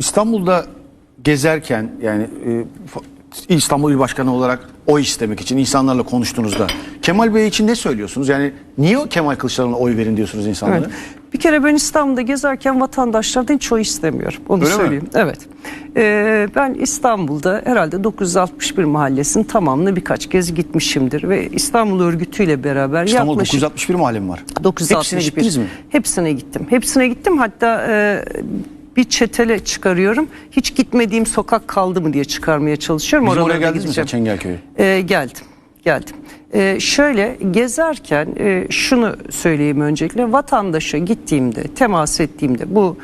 İstanbul'da gezerken yani e, İstanbul İl Başkanı olarak oy istemek için insanlarla konuştuğunuzda Kemal Bey için ne söylüyorsunuz? Yani niye o Kemal Kılıçdaroğlu'na oy verin diyorsunuz insanlara? Evet. Bir kere ben İstanbul'da gezerken vatandaşlardan hiç oy istemiyorum. Onu Öyle mi? söyleyeyim. Evet. Ee, ben İstanbul'da herhalde 961 mahallesinin tamamını birkaç kez gitmişimdir ve İstanbul örgütüyle beraber İstanbul yaklaşık 961 mahallem var. 961. Hepsine gittiniz mi? Hepsine gittim. Hepsine gittim. Hatta e, bir çetele çıkarıyorum. Hiç gitmediğim sokak kaldı mı diye çıkarmaya çalışıyorum. Bizim oraya geldiniz mi gideceğim. Çengelköy'e? Ee, geldim, geldim. Ee, şöyle gezerken e, şunu söyleyeyim öncelikle vatandaşa gittiğimde, temas ettiğimde bu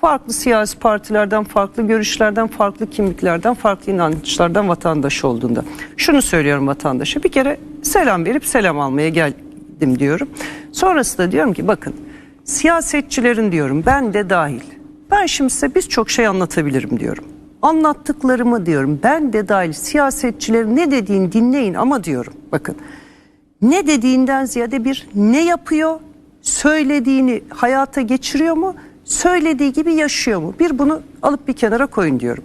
farklı siyasi partilerden, farklı görüşlerden, farklı kimliklerden, farklı inançlardan vatandaş olduğunda şunu söylüyorum vatandaşa bir kere selam verip selam almaya geldim diyorum. Sonrasında diyorum ki bakın siyasetçilerin diyorum ben de dahil ben şimdi size birçok şey anlatabilirim diyorum. Anlattıklarımı diyorum. Ben de dahil siyasetçilerin ne dediğini dinleyin ama diyorum. Bakın ne dediğinden ziyade bir ne yapıyor söylediğini hayata geçiriyor mu söylediği gibi yaşıyor mu? Bir bunu alıp bir kenara koyun diyorum.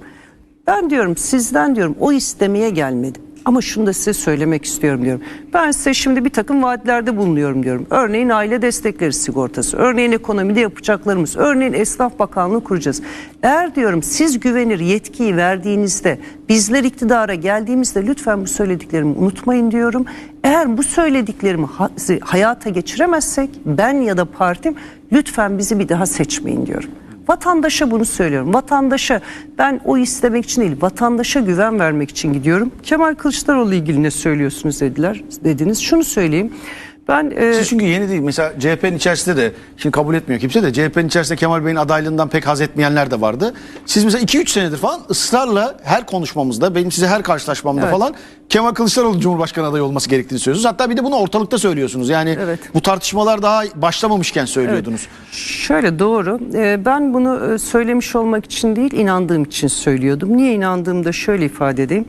Ben diyorum sizden diyorum o istemeye gelmedim ama şunu da size söylemek istiyorum diyorum. Ben size şimdi bir takım vaatlerde bulunuyorum diyorum. Örneğin aile destekleri sigortası, örneğin ekonomide yapacaklarımız, örneğin esnaf bakanlığı kuracağız. Eğer diyorum siz güvenir yetkiyi verdiğinizde bizler iktidara geldiğimizde lütfen bu söylediklerimi unutmayın diyorum. Eğer bu söylediklerimi ha- hayata geçiremezsek ben ya da partim lütfen bizi bir daha seçmeyin diyorum. Vatandaşa bunu söylüyorum. Vatandaşa ben o istemek için değil, vatandaşa güven vermek için gidiyorum. Kemal Kılıçdaroğlu ilgili ne söylüyorsunuz dediler, dediniz. Şunu söyleyeyim. Ben e, Siz çünkü yeni değil. Mesela CHP'nin içerisinde de şimdi kabul etmiyor kimse de CHP'nin içerisinde Kemal Bey'in adaylığından pek haz etmeyenler de vardı. Siz mesela 2-3 senedir falan ısrarla her konuşmamızda benim size her karşılaşmamda Evet. falan Kemal Kılıçdaroğlu Cumhurbaşkanı adayı olması gerektiğini söylüyorsunuz. Hatta bir de bunu ortalıkta söylüyorsunuz. Yani Evet. bu tartışmalar daha başlamamışken söylüyordunuz. Şöyle doğru. Ee, Ben bunu e, söylemiş olmak için değil, inandığım için söylüyordum. Niye inandığımı da şöyle ifade edeyim.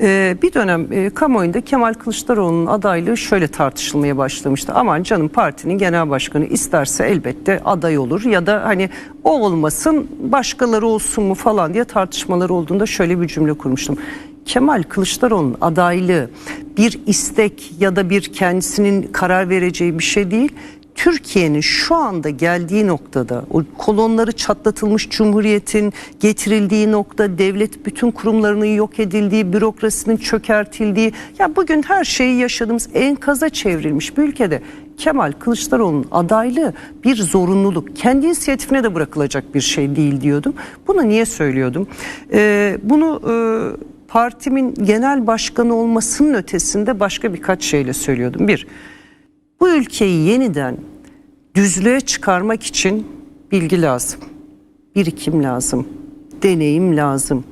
Ee, Bir dönem e, kamuoyunda Kemal Kılıçdaroğlu'nun adaylığı şöyle tartışılmaya başlamıştı. Aman canım partinin genel başkanı isterse elbette aday olur ya da hani o olmasın başkaları olsun mu falan diye tartışmalar olduğunda şöyle bir cümle kurmuştum. Kemal Kılıçdaroğlu'nun adaylığı bir istek ya da bir kendisinin karar vereceği bir şey değil. Türkiye'nin şu anda geldiği noktada o kolonları çatlatılmış cumhuriyetin getirildiği nokta devlet bütün kurumlarının yok edildiği bürokrasinin çökertildiği ya bugün her şeyi yaşadığımız enkaza çevrilmiş bir ülkede Kemal Kılıçdaroğlu'nun adaylığı bir zorunluluk kendi inisiyatifine de bırakılacak bir şey değil diyordum. Bunu niye söylüyordum? Ee, bunu e, partimin genel başkanı olmasının ötesinde başka birkaç şeyle söylüyordum. Bir, bu ülkeyi yeniden düzlüğe çıkarmak için bilgi lazım, birikim lazım, deneyim lazım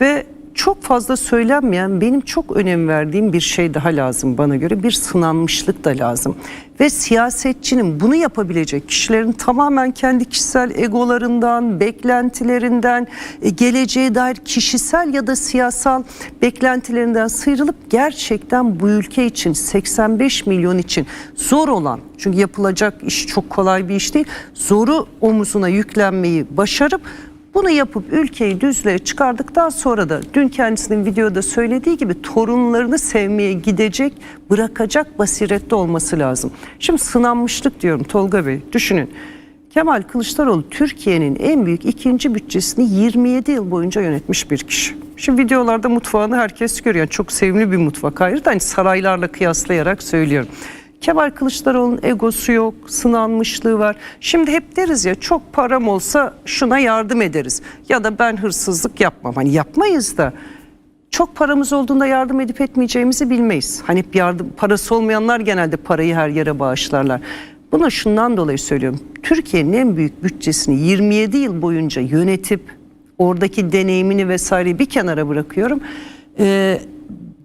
ve çok fazla söylenmeyen benim çok önem verdiğim bir şey daha lazım bana göre bir sınanmışlık da lazım ve siyasetçinin bunu yapabilecek kişilerin tamamen kendi kişisel egolarından, beklentilerinden, e, geleceğe dair kişisel ya da siyasal beklentilerinden sıyrılıp gerçekten bu ülke için 85 milyon için zor olan çünkü yapılacak iş çok kolay bir iş değil. Zoru omuzuna yüklenmeyi başarıp bunu yapıp ülkeyi düzlüğe çıkardıktan sonra da dün kendisinin videoda söylediği gibi torunlarını sevmeye gidecek, bırakacak basiretli olması lazım. Şimdi sınanmışlık diyorum Tolga Bey. Düşünün. Kemal Kılıçdaroğlu Türkiye'nin en büyük ikinci bütçesini 27 yıl boyunca yönetmiş bir kişi. Şimdi videolarda mutfağını herkes görüyor. Yani çok sevimli bir mutfak ayrı da hani saraylarla kıyaslayarak söylüyorum. Kemal Kılıçdaroğlu'nun egosu yok, sınanmışlığı var. Şimdi hep deriz ya çok param olsa şuna yardım ederiz. Ya da ben hırsızlık yapmam. Hani yapmayız da çok paramız olduğunda yardım edip etmeyeceğimizi bilmeyiz. Hani yardım parası olmayanlar genelde parayı her yere bağışlarlar. Buna şundan dolayı söylüyorum. Türkiye'nin en büyük bütçesini 27 yıl boyunca yönetip oradaki deneyimini vesaireyi bir kenara bırakıyorum. Ee,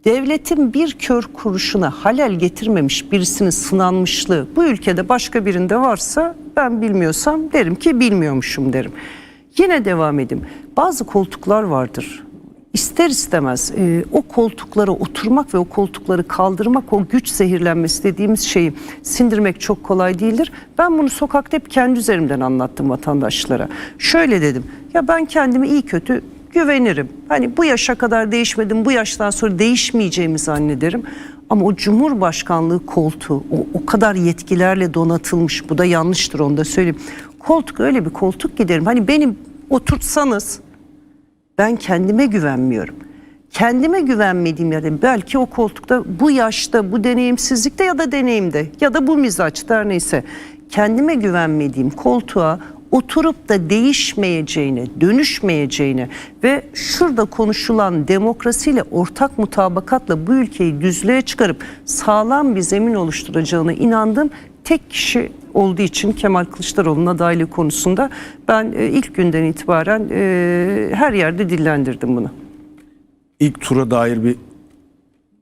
devletin bir kör kuruşuna halel getirmemiş birisinin sınanmışlığı bu ülkede başka birinde varsa ben bilmiyorsam derim ki bilmiyormuşum derim. Yine devam edeyim. Bazı koltuklar vardır. İst- ister istemez e, o koltuklara oturmak ve o koltukları kaldırmak, o güç zehirlenmesi dediğimiz şeyi sindirmek çok kolay değildir. Ben bunu sokakta hep kendi üzerimden anlattım vatandaşlara. Şöyle dedim, ya ben kendimi iyi kötü güvenirim. Hani bu yaşa kadar değişmedim, bu yaştan sonra değişmeyeceğimi zannederim. Ama o Cumhurbaşkanlığı koltuğu o, o kadar yetkilerle donatılmış. Bu da yanlıştır onu da söyleyeyim. Koltuk öyle bir koltuk giderim. Hani benim oturtsanız ben kendime güvenmiyorum. Kendime güvenmediğim yerde belki o koltukta bu yaşta bu deneyimsizlikte ya da deneyimde ya da bu mizaçta neyse kendime güvenmediğim koltuğa oturup da değişmeyeceğine, dönüşmeyeceğine ve şurada konuşulan demokrasiyle ortak mutabakatla bu ülkeyi düzlüğe çıkarıp sağlam bir zemin oluşturacağına inandığım tek kişi olduğu için Kemal Kılıçdaroğlu'nun adaylığı konusunda ben e, ilk günden itibaren e, her yerde dillendirdim bunu. İlk tura dair bir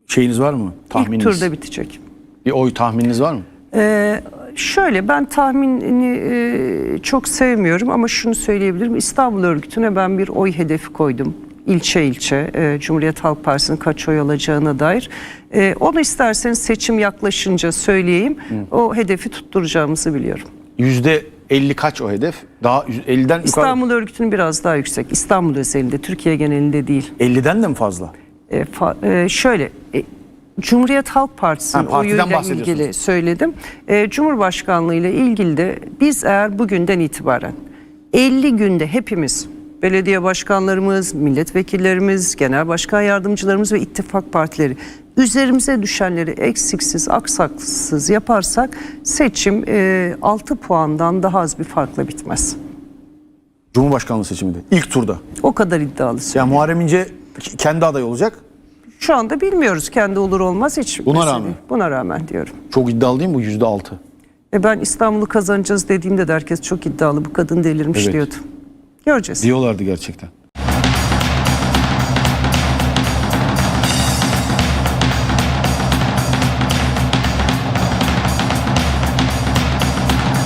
şeyiniz var mı? Tahmininiz? İlk turda bitecek. Bir oy tahmininiz var mı? Ee, şöyle ben tahminini e, çok sevmiyorum ama şunu söyleyebilirim. İstanbul örgütüne ben bir oy hedefi koydum. İlçe ilçe e, Cumhuriyet Halk Partisi'nin kaç oy alacağına dair. E, onu isterseniz seçim yaklaşınca söyleyeyim. O hedefi tutturacağımızı biliyorum. Yüzde 50 kaç o hedef? Daha 50'den yukarı. İstanbul örgütünün biraz daha yüksek. İstanbul özelinde, Türkiye genelinde değil. 50'den de mi fazla? E, fa- e, şöyle e, Cumhuriyet Halk Partisi'nin Ha, oyuyla ilgili söyledim. E, Cumhurbaşkanlığı ile ilgili de biz eğer bugünden itibaren 50 günde hepimiz belediye başkanlarımız, milletvekillerimiz, genel başkan yardımcılarımız ve ittifak partileri üzerimize düşenleri eksiksiz, aksaksız yaparsak seçim e, 6 puandan daha az bir farkla bitmez. Cumhurbaşkanlığı seçiminde. İlk turda. O kadar iddialı. Yani Muharrem İnce kendi aday olacak. Şu anda bilmiyoruz kendi olur olmaz hiç. Buna mesele rağmen. Buna rağmen diyorum. Çok iddialı mi bu yüzde altı? E ben İstanbul'u kazanacağız dediğimde de herkes çok iddialı bu kadın delirmiş Evet. diyordu. Göreceğiz. Diyorlardı gerçekten.